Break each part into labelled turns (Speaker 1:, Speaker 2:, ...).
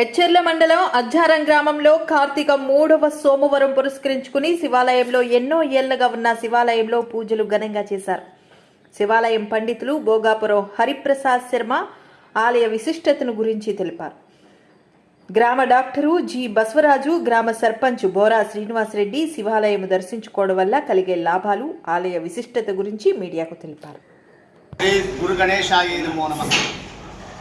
Speaker 1: ఎచ్చెర్ల మండలం అజ్జారం గ్రామంలో కార్తీక మూడవ సోమవారం పురస్కరించుకుని శివాలయంలో ఎన్నో ఏళ్ళుగా ఉన్న శివాలయంలో పూజలు ఘనంగా చేశారు. శివాలయం పండితులు భోగాపురం హరిప్రసాద్ శర్మ ఆలయ విశిష్టతను గురించి తెలిపారు. గ్రామ డాక్టరు జి బసవరాజు గ్రామ సర్పంచ్ బోరా శ్రీనివాసరెడ్డి శివాలయం దర్శించుకోవడం వల్ల కలిగే లాభాలు ఆలయ విశిష్టత గురించి మీడియాకు తెలిపారు.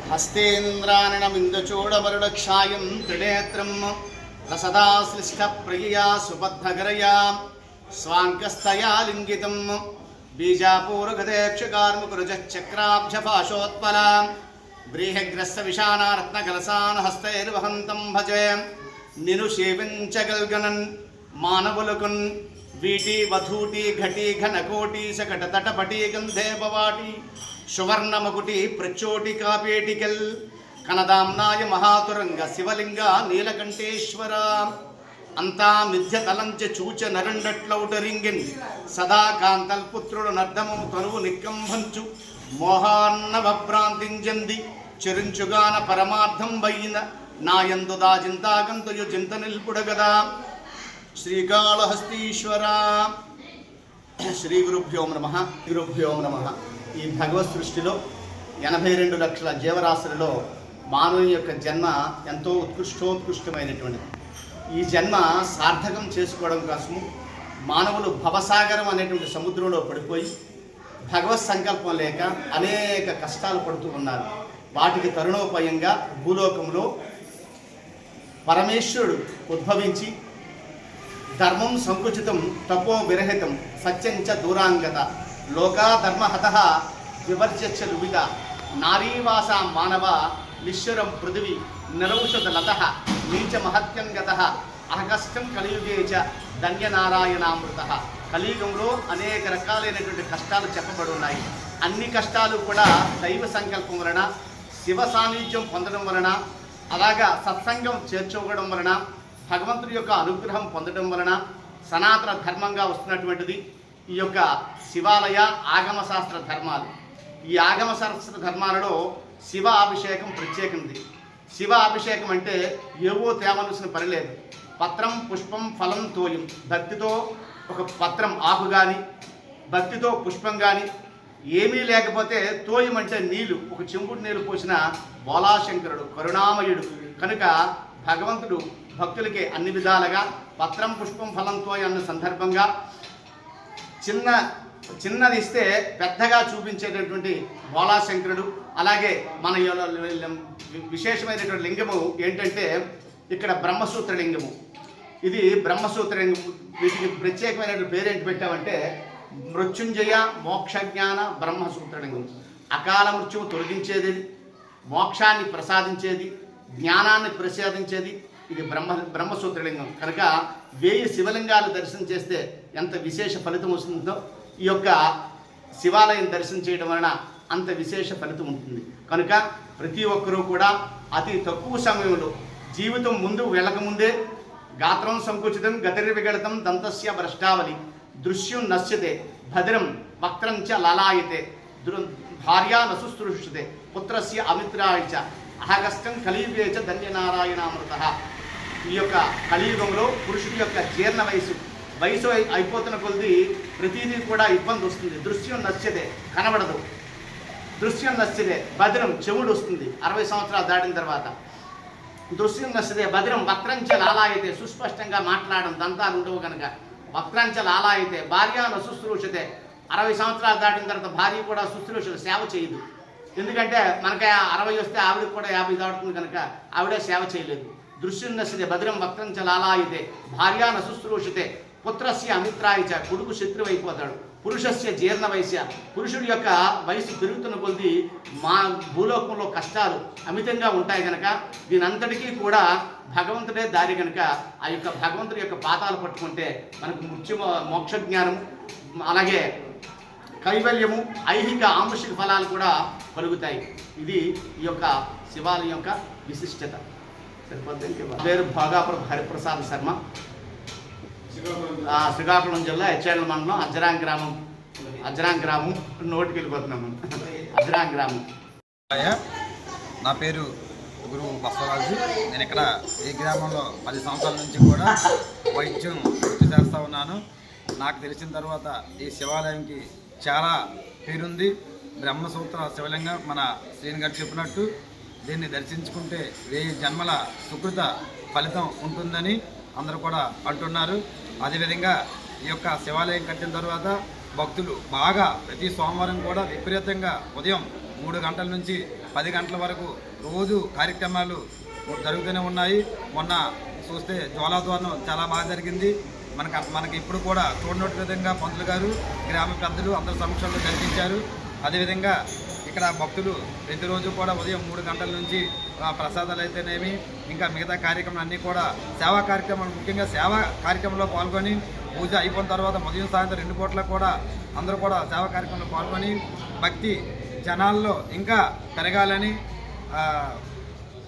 Speaker 2: శ్రీ గురు గణేశాయ నమో నమ హస్తేంద్రాణమిందుచూడమరుడక్షాయం త్రినేత్రం రసదాశ్లిష్ట ప్రియయా సుబద్ధగరయా స్వాంకస్తయా లింగితం బీజాపూర్గదేక్షకార్ముకురుజక్రాబ్జపాశోత్పలా వ్రీహగ్రస్త వీటి వధూటి ఘటి ఘనకోటి సకట తటపటి గంధే భవాటి సువర్ణమకుటి ప్రచోటి కాపేటికల్ కనదాంనాయ మహాతురంగ శివలింగ నీలకంఠేశ్వర. అంతా మిథ్య తలంచ చూచ నరండట్లౌటరింగిన్ సదా కాంతల్పుత్రుడు నర్దము తనువు నిక్కంభంచు మోహాన్నవ మోహాన్నభ్రాంతించంది చెరించుగాన పరమార్థం వయ్యిన నాయందు దాజింతాగంతయు చింత నిల్పుడగదా. శ్రీకాళహస్తీశ్వర. శ్రీ గురుభ్యో నమ గురుభ్యో నమ. ఈ భగవత్ సృష్టిలో ఎనభై రెండు లక్షల జీవరాశులలో మానవుని యొక్క జన్మ ఎంతో ఉత్కృష్టోత్కృష్టమైనటువంటిది. ఈ జన్మ సార్థకం చేసుకోవడం కోసము మానవులు భవసాగరం అనేటువంటి సముద్రంలో పడిపోయి భగవత్ సంకల్పం లేక అనేక కష్టాలు పడుతూ ఉన్నారు. వాటికి తరుణోపాయంగా భూలోకంలో పరమేశ్వరుడు ఉద్భవించి ధర్మం సంకుచితం తపో విరహితం సత్యంచ దూరాంగత. లోకా ధర్మహత వివర్జచ్చ లువిద నారీవాస మానవ నిశ్వరం పృథివి నిరౌషధ లత నీచ మహత్యం గత అహకష్టం కలియుగే చ ధన్యనారాయణామృత. కలియుగంలో అనేక రకాలైనటువంటి కష్టాలు చెప్పబడి ఉన్నాయి అన్ని కష్టాలు కూడా దైవ సంకల్పం వలన శివ సాన్నిధ్యం పొందడం వలన అలాగా సత్సంగం చేర్చుకోవడం వలన భగవంతుడి యొక్క అనుగ్రహం పొందడం వలన సనాతన ధర్మంగా వస్తున్నటువంటిది ఈ యొక్క శివాలయ ఆగమ శాస్త్ర ధర్మాలు. ఈ ఆగమ శాస్త్ర ధర్మాలలో శివ అభిషేకం ప్రత్యేకమైనది. శివ అభిషేకం అంటే ఏవో తేవలసిన పని లేదు. పత్రం పుష్పం ఫలం తోయం. భక్తితో ఒక పత్రం ఆకు కానీ భక్తితో పుష్పం కానీ ఏమీ లేకపోతే తోయం అంటే నీళ్ళు. ఒక చెంబుడు నీళ్ళు పోసిన బోలాశంకరుడు కరుణామయుడు. కనుక భగవంతుడు భక్తులకి అన్ని విధాలుగా పత్రం పుష్పం ఫలంతో అన్న సందర్భంగా చిన్న చిన్నది ఇస్తే పెద్దగా చూపించేటటువంటి బోళాశంకరుడు అలాగే మన విశేషమైనటువంటి లింగము ఏంటంటే ఇక్కడ బ్రహ్మసూత్ర లింగము ఇది బ్రహ్మసూత్ర లింగము వీటికి ప్రత్యేకమైనటువంటి పేరేంటి పెట్టామంటే మృత్యుంజయ మోక్షజ్ఞాన బ్రహ్మసూత్ర లింగం అకాల మృత్యువు తొలగించేది మోక్షాన్ని ప్రసాదించేది జ్ఞానాన్ని ప్రసాదించేది ఇది బ్రహ్మ బ్రహ్మసూత్రలింగం. కనుక వేయి శివలింగాలు దర్శనం చేస్తే ఎంత విశేష ఫలితం వస్తుందో ఈ యొక్క శివాలయం దర్శనం చేయడం వలన అంత విశేష ఫలితం ఉంటుంది. కనుక ప్రతి ఒక్కరూ కూడా అతి తక్కువ సమయంలో జీవితం ముందు వెళ్ళకముందే గాత్రం సంకుచితం గతిరి విగళితం దంతస్య భ్రష్టావలి దృశ్యం నశ్యతే భద్రం వక్రం చ లలాయతే. దృ భార్యా నసుస్తృష్యతే పుత్రస్య అమిత్రాయ చ. అహగస్తం కలియుగే చ ధన్యనారాయణామృత. ఈ యొక్క కలియుగంలో పురుషుడి యొక్క జీర్ణ వయసు వయసు అయిపోతున్న కొద్ది ప్రతిదీ కూడా ఇబ్బంది వస్తుంది. దృశ్యం నచ్చదే కనబడదు. దృశ్యం నచ్చదే భద్రం చెవుడు వస్తుంది అరవై సంవత్సరాలు దాటిన తర్వాత. దృశ్యం నచ్చదే భద్రం వక్రంచ ఆలాయితే సుస్పష్టంగా మాట్లాడడం దంతాలు ఉండవు కనుక వక్రంచ ఆలాయితే భార్య శుశ్రూషతే. అరవై సంవత్సరాలు దాటిన తర్వాత భార్య కూడా శుశ్రూషలు సేవ చేయదు. ఎందుకంటే మనకి అరవై వస్తే ఆవిడకి కూడా యాభై దాటుతుంది కనుక ఆవిడే సేవ చేయలేదు. దృశ్యం భద్రం వక్రంచ చలాలాయితే భార్యాన శుశ్రూషితే పుత్రస్య అమిత్రాయిచ కొడుకు శత్రువు అయిపోతాడు పురుషస్య జీర్ణ వయస్య పురుషుడి యొక్క వయసు పెరుగుతున్న కొద్ది మా భూలోకంలో కష్టాలు అమితంగా ఉంటాయి కనుక దీనంతటికీ కూడా భగవంతుడే దారి కనుక ఆ యొక్క భగవంతుడి యొక్క పాతాలు పట్టుకుంటే మనకు ముఖ్య మోక్ష జ్ఞానం అలాగే కైవల్యము ఐహిక ఆంశిక ఫలాలు కూడా కలుగుతాయి. ఇది ఈ యొక్క శివాలయం యొక్క విశిష్టత. సరిపోద్ది పేరు భోగాపురం హరిప్రసాద్ శర్మ. శ్రీకాకుళం జిల్లా హెచ్ఎల్ మండలం అజ్రాం గ్రామం. అజ్రాం గ్రామం నోటికి వెళ్ళిపోతున్నాం మనం గ్రామం
Speaker 3: నా పేరు గురువు బసవరాజు. నేను ఇక్కడ ఈ గ్రామంలో పది సంవత్సరాల నుంచి కూడా వైద్యం వృత్తి చేస్తూ ఉన్నాను. నాకు తెలిసిన తర్వాత ఈ శివాలయంకి చాలా పేరుంది. బ్రహ్మసూత్ర శివలింగం మన శ్రీని గారు చెప్పినట్టు. దీన్ని దర్శించుకుంటే వెయ్యి జన్మల సుకృత ఫలితం ఉంటుందని అందరూ కూడా అంటున్నారు. అదేవిధంగా ఈ యొక్క శివాలయం కట్టిన తర్వాత భక్తులు బాగా ప్రతి సోమవారం కూడా విపరీతంగా ఉదయం మూడు గంటల నుంచి పది గంటల వరకు రోజు కార్యక్రమాలు జరుగుతూనే ఉన్నాయి. మొన్న చూస్తే జ్వాలాద్వారం చాలా బాగా జరిగింది. మనకు మనకి ఇప్పుడు కూడా చూడనట్టు విధంగా పంతులు గారు గ్రామ పెద్దలు అందరి సమక్షంలో కల్పించారు అదేవిధంగా ఇక్కడ భక్తులు ప్రతిరోజు కూడా ఉదయం మూడు గంటల నుంచి ప్రసాదాలు అయితేనేమి ఇంకా మిగతా కార్యక్రమాలు అన్నీ కూడా సేవా కార్యక్రమాలు ముఖ్యంగా సేవా కార్యక్రమంలో పాల్గొని పూజ అయిపోయిన తర్వాత ఉదయం సాయంత్రం రెండు పూట్ల కూడా అందరూ కూడా సేవా కార్యక్రమంలో పాల్గొని భక్తి జనాల్లో ఇంకా పెరగాలని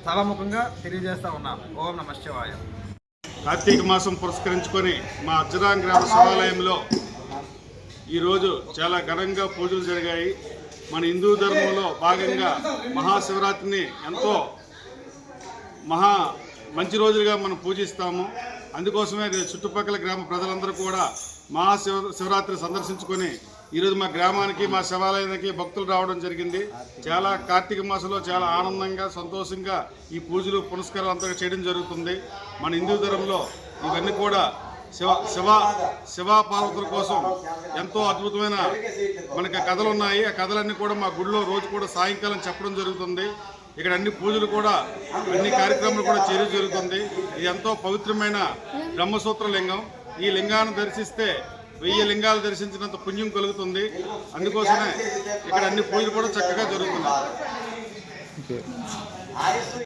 Speaker 3: సభాముఖంగా తెలియజేస్తా ఉన్నాం. ఓం నమ శివాయ.
Speaker 4: కార్తీక మాసం పురస్కరించుకొని మా అర్జునా గ్రామ శివాలయంలో ఈరోజు చాలా ఘనంగా పూజలు జరిగాయి. మన హిందూ ధర్మంలో భాగంగా మహాశివరాత్రిని ఎంతో మహా మంచి రోజులుగా మనం పూజిస్తాము. అందుకోసమే చుట్టుపక్కల గ్రామ ప్రజలందరూ కూడా మహాశివ శివరాత్రి సందర్శించుకొని ఈరోజు మా గ్రామానికి మా శివాలయానికి భక్తులు రావడం జరిగింది. చాలా కార్తీక మాసంలో చాలా ఆనందంగా సంతోషంగా ఈ పూజలు పునస్కారాలు అంతగా చేయడం జరుగుతుంది. మన హిందూ ధర్మంలో ఇవన్నీ కూడా శివ శివ శివ పార్వతుల కోసం ఎంతో అద్భుతమైన మనకి కథలు ఉన్నాయి ఆ కథలన్నీ కూడా మా గుడిలో రోజు కూడా సాయంకాలం చెప్పడం జరుగుతుంది. ఇక్కడ అన్ని పూజలు కూడా అన్ని కార్యక్రమాలు కూడా చేయడం జరుగుతుంది. ఇది ఎంతో పవిత్రమైన బ్రహ్మసూత్ర లింగం ఈ లింగాన్ని దర్శిస్తే వెయ్యి లింగాలు దర్శించినంత పుణ్యం కలుగుతుంది. అందుకోసమే ఇక్కడ అన్ని పూజలు కూడా చక్కగా జరుగుతున్నాయి.